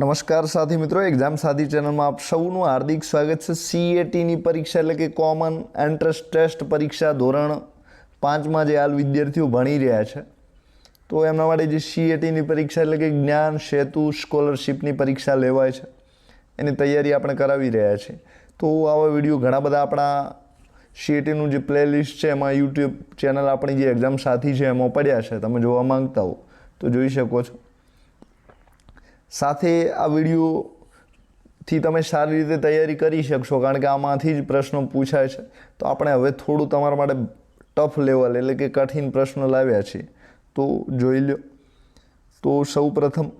નમસ્કાર સાથી મિત્રો એક્ઝામ સાથી ચેનલમાં આપ સૌનું હાર્દિક સ્વાગત છે. સીએટીની પરીક્ષા એટલે કે કોમન એન્ટ્રન્સ ટેસ્ટ પરીક્ષા ધોરણ પાંચમાં જે હાલ વિદ્યાર્થીઓ ભણી રહ્યા છે. તો એમના માટે જે સીએટીની પરીક્ષા એટલે કે જ્ઞાન, સેતુ સ્કોલરશિપની પરીક્ષા લેવાય છે. એની તૈયારી આપણે કરાવી રહ્યા છીએ. તો આવા વીડિયો ઘણા બધા આપણા સીએટીનું જે પ્લેલિસ્ટ છે, એમાં યુટ્યુબ ચેનલ આપણી જે એક્ઝામ સાથી છે, એમાં પડ્યા છે. તમે જોવા માંગતા હો તો જોઈ શકો છો. સાથે આ વિડીયોથી તમે સારી રીતે તૈયારી કરી શકશો, કારણ કે આમાંથી જ પ્રશ્નો પૂછાય છે. તો આપણે હવે થોડું તમારા માટે ટફ લેવલ એટલે કે કઠિન પ્રશ્નો લાવ્યા છીએ. તો જોઈ લો તો સૌ પ્રથમ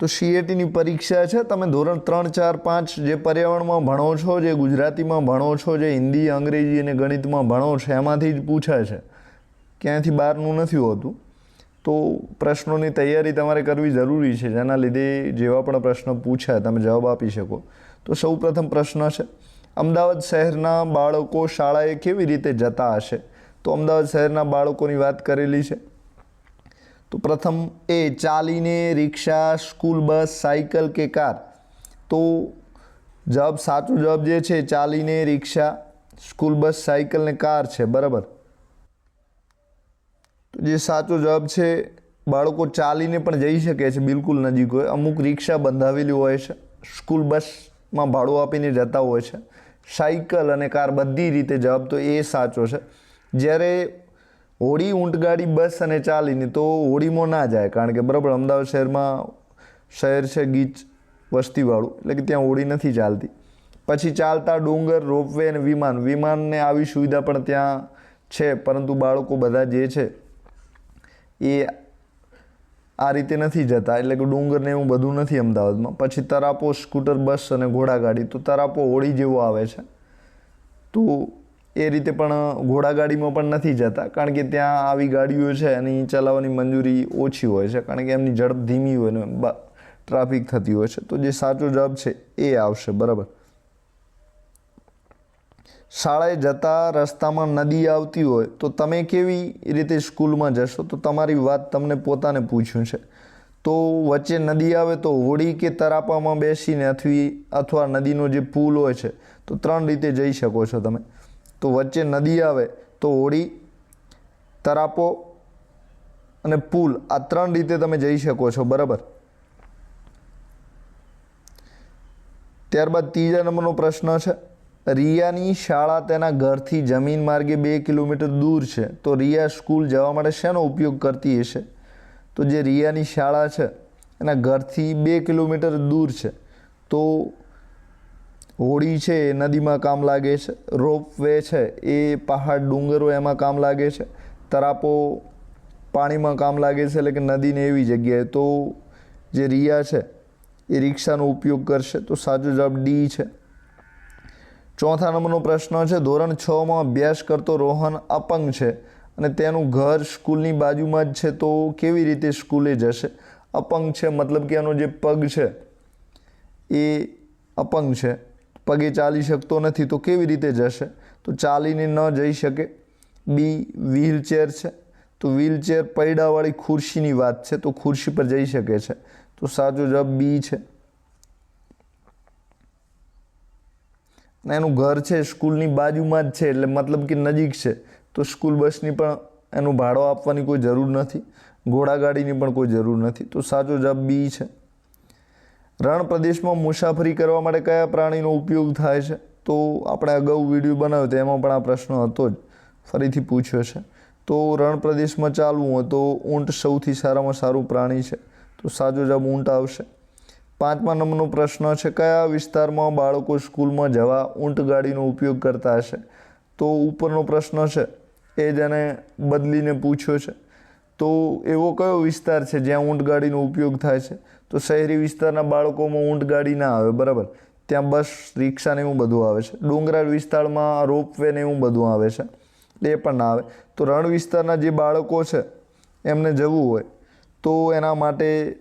તો સીએટીની પરીક્ષા છે. તમે ધોરણ ત્રણ, ચાર, પાંચ જે પર્યાવરણમાં ભણો છો, જે ગુજરાતીમાં ભણો છો, જે હિન્દી, અંગ્રેજી અને ગણિતમાં ભણો છો, એમાંથી જ પૂછાય છે. ક્યાંયથી બહારનું નથી હોતું. તો પ્રશ્નોની તૈયારી તમારે કરવી જરૂરી છે. જેના લીધે જેવા પણ પ્રશ્નો પૂછાય, તમે જવાબ આપી શકો. તો સૌ પ્રથમ પ્રશ્ન છે, અમદાવાદ શહેરના બાળકો શાળાએ કેવી રીતે જતા હશે? તો અમદાવાદ શહેરના બાળકોની વાત કરેલી છે. તો પ્રથમ એ, ચાલીને રિક્ષા, સ્કૂલ બસ, સાયકલ કે કાર? તો જવાબ સાચો જવાબ જે છે, ચાલીને રિક્ષા, સ્કૂલ બસ, સાયકલ ને કાર છે. બરાબર? જે સાચો જવાબ છે, બાળકો ચાલીને પણ જઈ શકે છે, બિલકુલ નજીક હોય. અમુક રિક્ષા બંધાવેલી હોય છે, સ્કૂલ બસમાં ભાડું આપીને જતા હોય છે. સાયકલ અને કાર બધી રીતે જવાબ તો એ સાચો છે. જ્યારે હોડી ઊંટગાડી, બસ અને ચાલીને તો હોડીમાં ના જાય, કારણ કે બરાબર અમદાવાદ શહેરમાં શહેર છે ગીચ વસ્તીવાળું, એટલે કે ત્યાં હોડી નથી ચાલતી. પછી ચાલતા ડુંગર, રોપવે અને વિમાન. વિમાનને આવી સુવિધા પણ ત્યાં છે, પરંતુ બાળકો બધા જે છે એ આ રીતે નથી જતા. એટલે કે ડુંગર ને એવું બધું નથી અમદાવાદમાં. પછી તરાપો સ્કૂટર, બસ અને ઘોડાગાડી. તો તરાપો હોળી જેવો આવે છે. તો એ રીતે પણ ઘોડાગાડીમાં પણ નથી જતા. કારણ કે ત્યાં આવી ગાડીઓ છે એની ચલાવવાની મંજૂરી ઓછી હોય છે. કારણ કે એમની ઝડપ ધીમી હોય ને ટ્રાફિક થતી હોય છે. તો જે સાચો જવાબ છે એ આવશે. બરાબર? શાળાએ જતા રસ્તામાં નદી આવતી હોય, તો તમે કેવી રીતે સ્કૂલમાં જશો? તો તમારી વાત તમને પોતાને પૂછ્યું છે. તો વચ્ચે નદી આવે તો હોડી કે તરાપામાં બેસીને અથવા અથવા નદીનો જે પુલ હોય છે, તો ત્રણ રીતે જઈ શકો છો તમે. તો વચ્ચે નદી આવે તો હોડી, તરાપો અને પુલ, આ ત્રણ રીતે તમે જઈ શકો છો, બરાબર? ત્યારબાદ ત્રીજા નંબરનો પ્રશ્ન છે. રિયાની શાળા તેના ઘરથી જમીન માર્ગે બે કિલોમીટર દૂર છે. તો રિયા સ્કૂલ જવા માટે શેનો ઉપયોગ કરતી હશે? તો જે રિયાની શાળા છે, એના ઘરથી બે કિલોમીટર દૂર છે. તો હોડી છે, એ નદીમાં કામ લાગે છે. રોપ વે છે, એ પહાડ ડુંગરો એમાં કામ લાગે છે. તરાપો પાણીમાં કામ લાગે છે, એટલે કે નદીને એવી જગ્યાએ. તો જે રિયા છે, એ રિક્ષાનો ઉપયોગ કરશે. તો સાચો જવાબ ડી છે. ચોથા નંબરનો પ્રશ્ન છે, ધોરણ છમાં અભ્યાસ કરતો રોહન અપંગ છે અને તેનું ઘર સ્કૂલની બાજુમાં જ છે, તો કેવી રીતે સ્કૂલે જશે? અપંગ છે મતલબ કે એનો જે પગ છે, એ અપંગ છે. પગે ચાલી શકતો નથી, તો કેવી રીતે જશે? તો ચાલીને ન જઈ શકે. બી, વ્હીલચેર છે. તો વ્હીલચેર પૈડાવાળી ખુરશીની વાત છે, તો ખુરશી પર જઈ શકે છે. તો સાચો જવાબ બી છે. અને એનું ઘર છે, સ્કૂલની બાજુમાં જ છે, એટલે મતલબ કે નજીક છે. તો સ્કૂલ બસની પણ એનું ભાડો આપવાની કોઈ જરૂર નથી ઘોડાગાડીની પણ કોઈ જરૂર નથી. તો સાચો જવાબ બી છે. રણ પ્રદેશમાં મુસાફરી કરવા માટે કયા પ્રાણીનો ઉપયોગ થાય છે? તો આપણે અગાઉ વીડિયો બનાવ્યો તો એમાં પણ આ પ્રશ્ન હતો જ. ફરીથી પૂછ્યો છે. તો રણ પ્રદેશમાં ચાલવું હોય તો ઊંટ સૌથી સારામાં સારું પ્રાણી છે. તો સાચો જવાબ ઊંટ આવશે. પાંચમા નંબરનો પ્રશ્ન છે, કયા વિસ્તારમાં બાળકો સ્કૂલમાં જવા ઊંટગાડીનો ઉપયોગ કરતા હશે? તો ઉપરનો પ્રશ્ન છે, એ જ એને બદલીને પૂછ્યો છે. તો એવો કયો વિસ્તાર છે જ્યાં ઊંટ ગાડીનો ઉપયોગ થાય છે? તો શહેરી વિસ્તારના બાળકોમાં ઊંટગાડી ના આવે, બરાબર? ત્યાં બસ, રિક્ષા ને એવું બધું આવે છે. ડુંગરાળ વિસ્તારમાં રોપવે ને એવું બધું આવે છે. એ પણ ના આવે. તો રણ વિસ્તારના જે બાળકો છે, એમને જવું હોય, તો એના માટે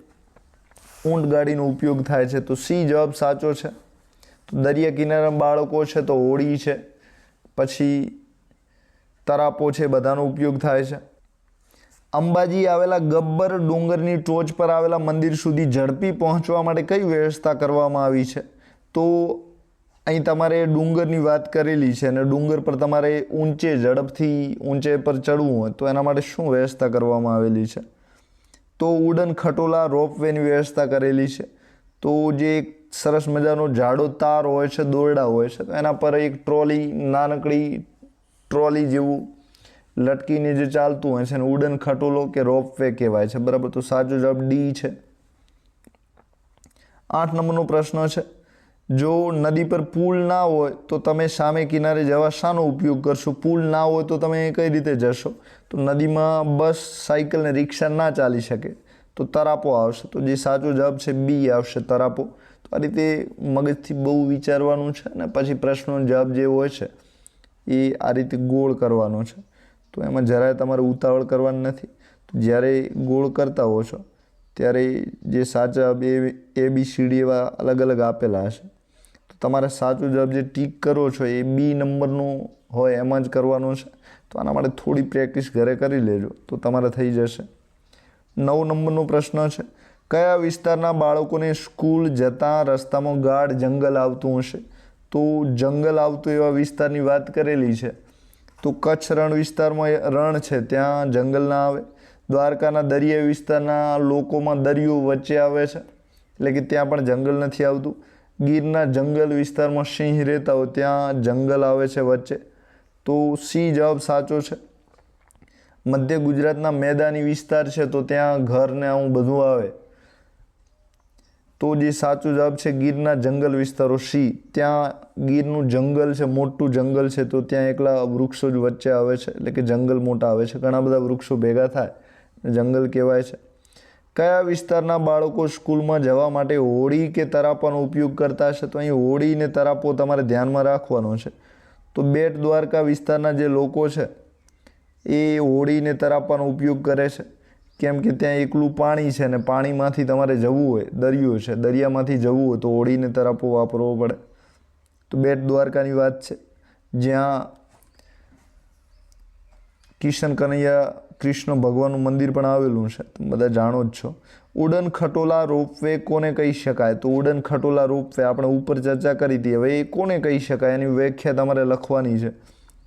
ઊંટ ગાડીનો ઉપયોગ થાય છે, તો સી જવાબ સાચો છે. તો દરિયા કિનારા બાળકો છે, તો હોડી છે. પછી તરાપો છે, બધાનો ઉપયોગ થાય છે. અંબાજી આવેલા ગબ્બર ડુંગરની ટોચ પર આવેલા મંદિર સુધી ઝડપી પહોંચવા માટે કઈ વ્યવસ્થા કરવામાં આવી છે? તો અહીં તમારે ડુંગરની વાત કરેલી છે અને ડુંગર પર તમારે ઊંચે ઝડપથી ઊંચે પર ચડવું હોય તો એના માટે શું વ્યવસ્થા કરવામાં આવેલી છે? તો ઉડન ખટોલા રોપવેની વ્યવસ્થા કરેલી છે. તો જે એક સરસ મજાનો જાડો તાર હોય છે, દોરડા હોય છે એના પર એક ટ્રોલી, નાનકડી ટ્રોલી જેવું લટકીને જે ચાલતું હોય છે, એને ઉડન ખટોલો કે રોપવે કહેવાય છે. બરાબર, તો સાચો જવાબ ડી છે. આઠ નંબરનો પ્રશ્ન છે. જો નદી પર પુલ ના હોય તો તમે સામે કિનારે જવા શાનો ઉપયોગ કરશો? પુલ ના હોય તો તમે કઈ રીતે જશો? તો નદીમાં બસ, સાયકલ ને રિક્ષા ના ચાલી શકે. તો તરાપો આવશે. તો જે સાચો જવાબ છે બી આવશે તરાપો. તો આ રીતે મગજથી બહુ વિચારવાનું છે અને પછી પ્રશ્નનો જવાબ જે હોય છે, એ આ રીતે ગોળ કરવાનો છે. તો એમાં જરાય તમારે ઉતાવળ કરવાની નથી. તો જ્યારે ગોળ કરતા હો છો, ત્યારે જે સાચા બે એ બી, સી, ડી એવા અલગ અલગ આપેલા હશે. તમારે સાચું જવાબ જે ટીક કરો છો એ બી નંબરનું હોય, એમાં જ કરવાનું છે. તો આના માટે થોડી પ્રેક્ટિસ ઘરે કરી લેજો, તો તમારે થઈ જશે. નવ નંબરનો પ્રશ્ન છે, કયા વિસ્તારના બાળકોને સ્કૂલ જતા રસ્તામાં ગાઢ જંગલ આવતું હશે? તો જંગલ આવતું એવા વિસ્તારની વાત કરેલી છે. તો કચ્છ રણ વિસ્તારમાં રણ છે, ત્યાં જંગલ ના આવે. દ્વારકાના દરિયાઈ વિસ્તારના લોકોમાં દરિયો વચ્ચે આવે છે. એટલે કે ત્યાં પણ જંગલ નથી આવતું. ગીરના જંગલ વિસ્તારમાં સિંહ રહેતા હોય ત્યાં જંગલ આવે છે વચ્ચે. તો સી જવાબ સાચો છે. મધ્ય ગુજરાતના મેદાની વિસ્તાર છે તો ત્યાં ઘરને આવું બધું આવે. તો જે સાચો જવાબ છે ગીરના જંગલ વિસ્તારો સી. ત્યાં ગીરનું જંગલ છે, મોટું જંગલ છે તો ત્યાં એકલા વૃક્ષો જ વચ્ચે આવે છે. એટલે કે જંગલ મોટા આવે છે. ઘણા બધા વૃક્ષો ભેગા થાય. જંગલ કહેવાય છે. કયા વિસ્તારના બાળકો સ્કૂલમાં જવા માટે હોડી કે તરાપાનો ઉપયોગ કરતા હશે? તો અહીં હોડી ને તરાપો તમારે ધ્યાનમાં રાખવાનો છે. તો બેટ દ્વારકા વિસ્તારના જે લોકો છે, એ હોડી ને તરાપાનો ઉપયોગ કરે છે. કેમ કે ત્યાં એકલું પાણી છે ને પાણીમાંથી તમારે જવું હોય, દરિયો છે, દરિયામાંથી જવું હોય તો હોડીને તરાપો વાપરવો પડે. તો બેટ દ્વારકાની વાત છે. જ્યાં કિશન કનૈયા કૃષ્ણ ભગવાનનું મંદિર પણ આવેલું છે. તમે બધા જાણો જ છો. ઉડન ખટોલા રોપવે કોને કહી શકાય? તો ઉડન ખટોલા રોપવે આપણે ઉપર ચર્ચા કરી હતી. હવે એ કોને કહી શકાય? એની વ્યાખ્યા તમારે લખવાની છે.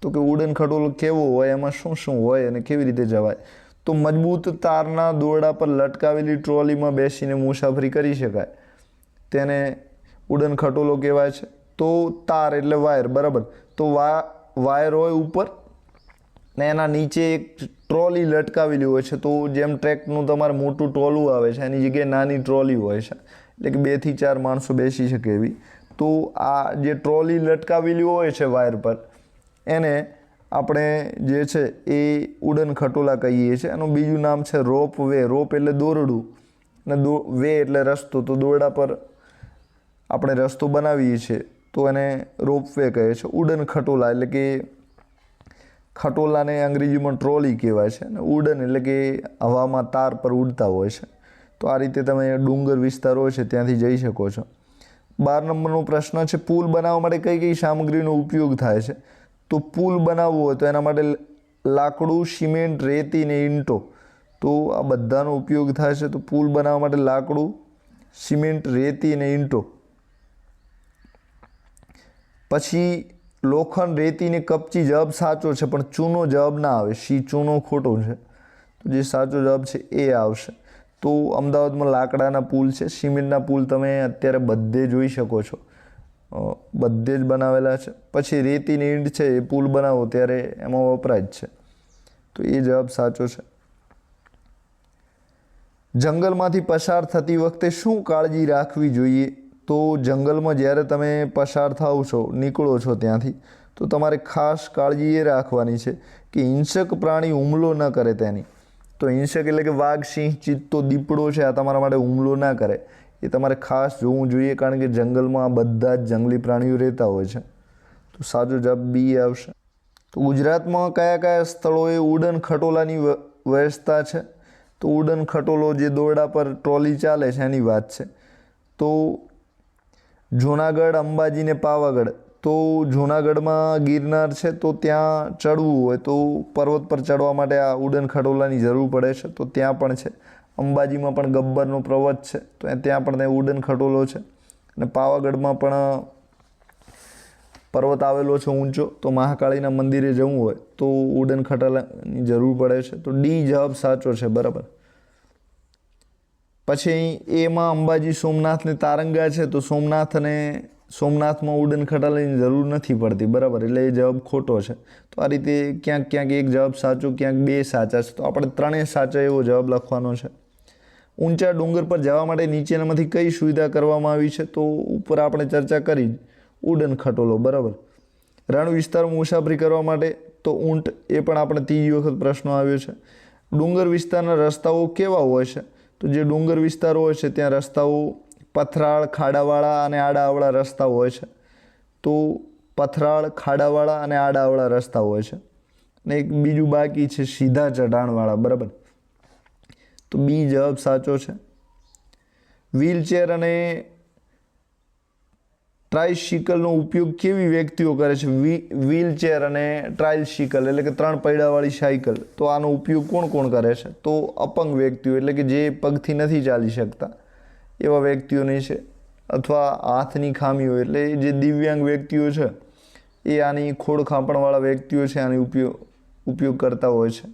તો કે ઉડન ખટોલો કેવો હોય? એમાં શું શું હોય અને કેવી રીતે જવાય? તો મજબૂત તારના દોરડા પર લટકાવેલી ટ્રોલીમાં બેસીને મુસાફરી કરી શકાય. તેને ઉડન ખટોલો કહેવાય છે. તો તાર એટલે વાયર. બરાબર? તો વા, વાયર હોય ઉપર ને એના નીચે એક ટ્રોલી લટકાવેલી હોય છે, તો જેમ ટ્રેકનું તમારે મોટું ટ્રોલું આવે છે, એની જગ્યાએ નાની ટ્રોલી હોય છે, એટલે કે બેથી ચાર માણસો બેસી શકે એવી. તો આ જે ટ્રોલી લટકાવેલી હોય છે વાયર પર, એને આપણે જે છે એ ઉડન ખટોલા કહીએ છીએ, એનું બીજું નામ છે રોપ વે. રોપ એટલે દોરડું અને દો, વે એટલે રસ્તો. તો દોરડા પર આપણે રસ્તો બનાવીએ છીએ, તો એને રોપ વે કહે છે, ઉડન ખટોલા એટલે કે ખટોલાને અંગ્રેજીમાં ટ્રોલી કહેવાય છે અને ઉડન એટલે કે હવામાં તાર પર ઉડતા હોય છે. તો આ રીતે તમે ડુંગર વિસ્તાર હોય છે ત્યાંથી જઈ શકો છો. બાર નંબરનો પ્રશ્ન છે પુલ બનાવવા માટે કઈ કઈ સામગ્રીનો ઉપયોગ થાય છે? તો પુલ બનાવવો હોય તો એના માટે લાકડું, સિમેન્ટ, રેતી ને ઈંટો. તો આ બધાનો ઉપયોગ થાય છે. તો પુલ બનાવવા માટે લાકડું, સિમેન્ટ, રેતી ને ઈંટો. પછી લોખંડ રેતીને કપચી જવાબ સાચો છે, પણ ચૂનો જવાબ ના આવે. સી ચૂનો ખોટો છે? તો જે સાચો જવાબ છે એ આવશે. તો અમદાવાદમાં લાકડાના પુલ છે. સિમેન્ટના પુલ તમે અત્યારે બધે જોઈ શકો છો. બધે જ બનાવેલા છે. પછી રેતીની ઈંટ છે, એ પુલ બનાવો, ત્યારે એમાં વપરાય જ છે. તો એ જવાબ સાચો છે. જંગલમાંથી પસાર થતી વખતે શું કાળજી રાખવી જોઈએ? તો જંગલમાં જ્યારે તમે પસાર થાવ છો, નીકળો છો ત્યાંથી, તો તમારે ખાસ કાળજી એ રાખવાની છે કે હિંસક પ્રાણી હુમલો ન કરે તેની. તો હિંસક એટલે કે વાઘ, સિંહ, ચિત્તો દીપડો છે, આ તમારા માટે હુમલો ના કરે. એ તમારે ખાસ જોવું જોઈએ કારણ કે જંગલમાં આ બધા જ જંગલી પ્રાણીઓ રહેતા હોય છે. તો સાચો જવાબ બી આવશે. તો ગુજરાતમાં કયા કયા સ્થળોએ ઉડન ખટોલાની વ્યવસ્થા છે? તો ઉડન ખટોલો જે દોરડા પર ટ્રોલી ચાલે છે, એની વાત છે. તો જૂનાગઢ, અંબાજી ને પાવાગઢ. તો જૂનાગઢમાં ગિરનાર છે તો ત્યાં ચડવું હોય તો પર્વત પર ચડવા માટે આ ઉડન ખટોલાની જરૂર પડે છે. તો ત્યાં પણ છે. અંબાજીમાં પણ ગબ્બરનો પર્વત છે. તો ત્યાં પણ ત્યાં ઉડન ખટોલો છે. અને પાવાગઢમાં પણ પર્વત આવેલો છે ઊંચો. તો મહાકાળીના મંદિરે જવું હોય તો ઉડન ખટોલાની જરૂર પડે છે. તો ડી જવાબ સાચો છે. બરાબર. પછી એમાં અંબાજી સોમનાથને તારંગા છે તો સોમનાથ અને સોમનાથમાં ઉડન ખટાલાની જરૂર નથી પડતી, બરાબર? એટલે એ જવાબ ખોટો છે. તો આ રીતે ક્યાંક ક્યાંક એક જવાબ સાચો, ક્યાંક બે સાચા છે. તો આપણે ત્રણેય સાચા એવો જવાબ લખવાનો છે. ઊંચા ડુંગર પર જવા માટે નીચેનામાંથી કઈ સુવિધા કરવામાં આવી છે? તો ઉપર આપણે ચર્ચા કરી ઉડન ખટોલો, બરાબર? રણ વિસ્તારમાં મુસાફરી કરવા માટે તો ઊંટ એ પણ આપણે ત્રીજી વખત પ્રશ્ન આવ્યો છે. ડુંગર વિસ્તારના રસ્તાઓ કેવા હોય છે? તો જે ડુંગર વિસ્તારો હોય છે, ત્યાં રસ્તાઓ પથરાળ, ખાડાવાળા અને આડાઅવળા રસ્તા હોય છે. તો પથરાળ, ખાડાવાળા અને આડાઅવળા રસ્તા હોય છે. અને એક બીજું બાકી છે, સીધા ચઢાણવાળા, બરાબર? તો બી જવાબ સાચો છે. વ્હીલચેર અને ટ્રાઇસિકલનો ઉપયોગ કેવી વ્યક્તિઓ કરે છે? વ્હીલચેર અને ટ્રાઇસિકલ એટલે કે ત્રણ પૈડાવાળી સાયકલ. તો આનો ઉપયોગ કોણ કોણ કરે છે? તો અપંગ વ્યક્તિઓ એટલે કે જે પગથી નથી ચાલી શકતા. એવા વ્યક્તિઓની છે. અથવા હાથની ખામીઓ એટલે જે દિવ્યાંગ વ્યક્તિઓ છે, એ આની ખોડ ખાંપણવાળા વ્યક્તિઓ છે, આની ઉપયોગ ઉપયોગ કરતા હોય છે.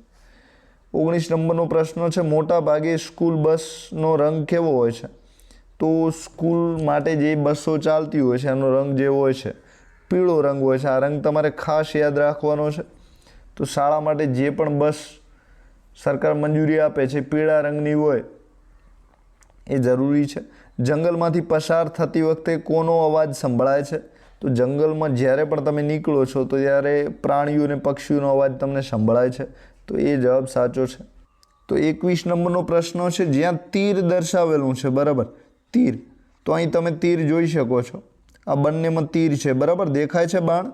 ઓગણીસ નંબરનો પ્રશ્ન છે, મોટા ભાગે સ્કૂલ બસનો રંગ કેવો હોય છે? તો સ્કૂલ માટે જે બસો ચાલતી હોય છે, એનો રંગ જે હોય છે, પીળો રંગ હોય છે, આ રંગ તમારે ખાસ યાદ રાખવાનો છે. તો શાળા માટે જે પણ બસ સરકાર મંજૂરી આપે છે, પીળા રંગની હોય, એ જરૂરી છે. જંગલમાંથી પસાર થતી વખતે કોનો અવાજ સંભળાય છે? તો જંગલમાં જ્યારે પણ તમે નીકળો છો, તો ત્યારે પ્રાણીઓ અને પક્ષીઓનો અવાજ તમને સંભળાય છે. તો એ જવાબ સાચો છે. તો એકવીસ નંબરનો પ્રશ્ન છે, જ્યાં તીર દર્શાવેલું છે, બરાબર? તીર. તો અહીં તમે તીર જોઈ શકો છો. આ બંનેમાં તીર છે. બરાબર? દેખાય છે બાણ?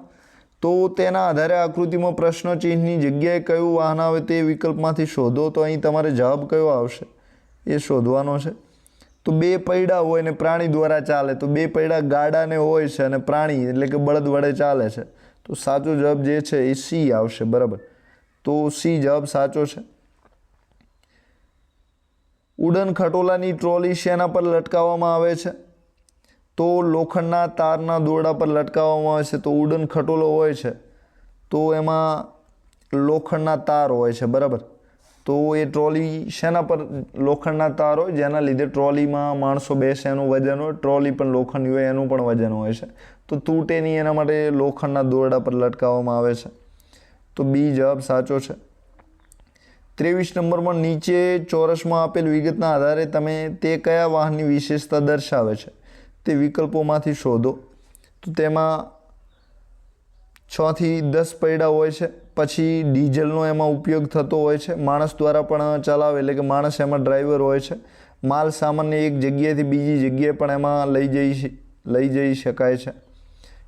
તો તેના આધારે આકૃતિમાં પ્રશ્ન ચિહ્નની જગ્યાએ કયું વાહન આવે તે વિકલ્પમાંથી શોધો. તો અહીં તમારે જવાબ કયો આવશે? એ શોધવાનો છે. તો બે પૈડા હોય ને પ્રાણી દ્વારા ચાલે. તો બે પૈડા ગાડાને હોય છે અને પ્રાણી એટલે કે બળદ વડે ચાલે છે. તો સાચો જવાબ જે છે એ સી આવશે. બરાબર? તો સી જવાબ સાચો છે. ઉડન ખટોલાની ટ્રોલી શેના પર લટકાવવામાં આવે છે? તો લોખંડના તારના દોરડા પર લટકાવવામાં આવે છે, તો ઉડન ખટોલો હોય છે. તો એમાં લોખંડના તાર હોય છે, બરાબર? તો એ ટ્રોલી શેના પર લોખંડના તાર હોય? જેના લીધે ટ્રોલીમાં માણસો બેસે, એનું વજન હોય. ટ્રોલી પણ લોખંડની હોય, એનું પણ વજન હોય છે. તો તૂટે નહીં એના માટે લોખંડના દોરડા પર લટકાવવામાં આવે છે. તો બી જવાબ સાચો છે. ત્રેવીસ નંબરમાં નીચે ચોરસમાં આપેલ વિગતના આધારે તમે તે કયા વાહનની વિશેષતા દર્શાવે છે તે વિકલ્પોમાંથી શોધો. તો તેમાં છથી દસ પૈડા હોય છે, પછી ડીઝલનો એમાં ઉપયોગ થતો હોય છે, માણસ દ્વારા પણ ચલાવે એટલે કે માણસ એમાં ડ્રાઈવર હોય છે, માલ સામાનને એક જગ્યાએથી બીજી જગ્યાએ પણ એમાં લઈ જઈ લઈ જઈ શકાય છે.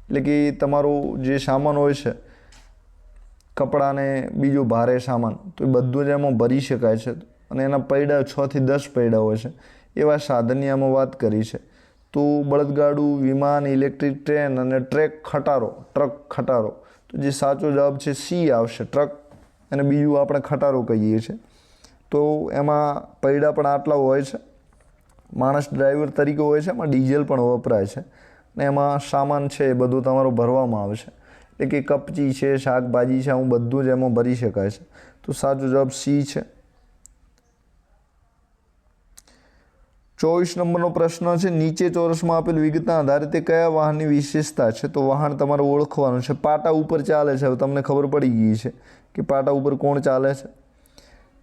એટલે કે તમારો જે સામાન હોય છે કપડાં ને બીજો ભારે સામાન, તો એ બધું જ એમાં ભરી શકાય છે. અને એના પૈડા છથી દસ પૈડા હોય છે. એવા સાધનની આમાં વાત કરી છે. તો બળદગાડું, વિમાન, ઇલેક્ટ્રિક ટ્રેન અને ટ્રેક ખટારો, ટ્રક ખટારો. તો જે સાચો જવાબ છે સી આવશે, ટ્રક. અને બીજું આપણે ખટારો કહીએ છીએ. તો એમાં પૈડા પણ આટલા હોય છે. માણસ ડ્રાઈવર તરીકે હોય છે, એમાં ડીઝલ પણ વપરાય છે. ને એમાં સામાન છે એ બધું તમારું ભરવામાં આવે છે. એટલે કે કપચી છે, શાકભાજી છે, હું બધું જ એમાં ભરી શકાય છે. તો સાચો જવાબ સી છે. ચોવીસ નંબરનો પ્રશ્ન છે, નીચે ચોરસમાં આપેલ વિગતના આધારે તે કયા વાહનની વિશેષતા છે? તો વાહન તમારે ઓળખવાનું છે. પાટા ઉપર ચાલે છે, હવે તમને ખબર પડી ગઈ છે કે પાટા ઉપર કોણ ચાલે છે.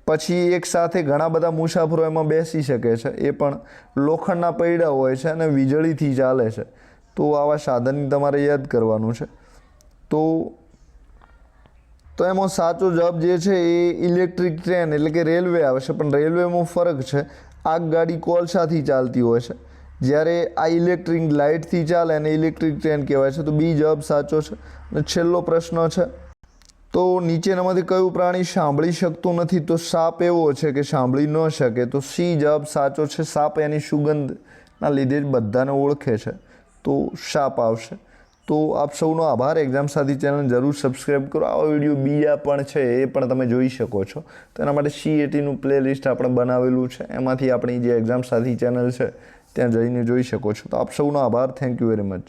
પછી એક સાથે ઘણા બધા મુસાફરો એમાં બેસી શકે છે, એ પણ લોખંડના પૈડા હોય છે અને વીજળીથી ચાલે છે. તો આવા સાધનની તમારે યાદ કરવાનું છે. તો તો એમાં સાચો જવાબ જે છે એ ઇલેક્ટ્રિક ટ્રેન એટલે કે રેલવે આવે છે. પણ રેલવેમાં ફરક છે આગગાડી કોલસાથી ચાલતી હોય છે. જ્યારે આ ઇલેક્ટ્રિક લાઇટથી ચાલે અને ઇલેક્ટ્રિક ટ્રેન કહેવાય છે, તો બી જવાબ સાચો છે. અને છેલ્લો પ્રશ્ન છે, તો નીચેનામાંથી કયું પ્રાણી સાંભળી શકતું નથી? તો સાપ એવો છે કે સાંભળી ન શકે. તો સી જવાબ સાચો છે, સાપ એની સુગંધના લીધે જ બધાને ઓળખે છે. તો સાપ આવશે. તો આપ સૌનો આભાર. એક્ઝામ સાથી ચેનલ જરૂર સબસ્ક્રાઈબ કરો. આવા વીડિયો બીજા પણ છે, એ પણ તમે જોઈ શકો છો. તો એના માટે સી એટીનું પ્લેલિસ્ટ આપણે બનાવેલું છે. એમાંથી આપણી જે એક્ઝામ સાથી ચેનલ છે, ત્યાં જઈને જોઈ શકો છો. તો આપ સૌનો આભાર. Thank you very much